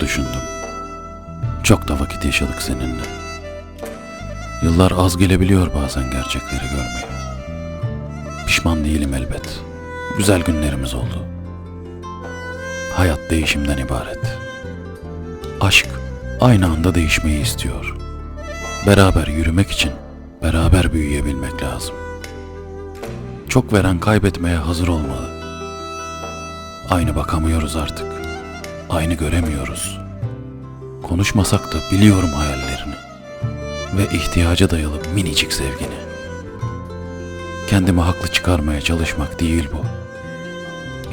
düşündüm. Çok da vakit yaşadık seninle. Yıllar az gelebiliyor bazen gerçekleri görmeye. Pişman değilim elbet. Güzel günlerimiz oldu. Hayat değişimden ibaret. Aşk aynı anda değişmeyi istiyor. Beraber yürümek için beraber büyüyebilmek lazım. Çok veren kaybetmeye hazır olmalı. Aynı bakamıyoruz artık. Aynı göremiyoruz. Konuşmasak da biliyorum hayallerini ve ihtiyaca dayalı minicik sevgini. Kendimi haklı çıkarmaya çalışmak değil bu.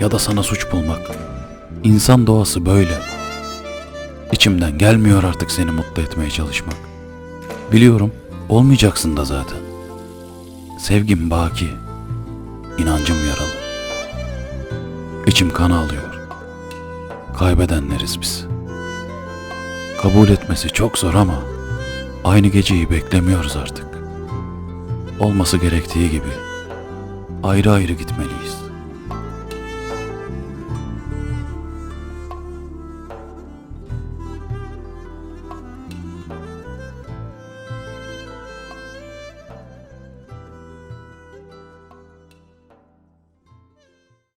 Ya da sana suç bulmak. İnsan doğası böyle. İçimden gelmiyor artık seni mutlu etmeye çalışmak. Biliyorum olmayacaksın da zaten. Sevgim baki. inancım yaralı. İçim kan ağlıyor. Kaybedenleriz biz. Kabul etmesi çok zor ama aynı geceyi beklemiyoruz artık. Olması gerektiği gibi ayrı ayrı gitmeliyiz.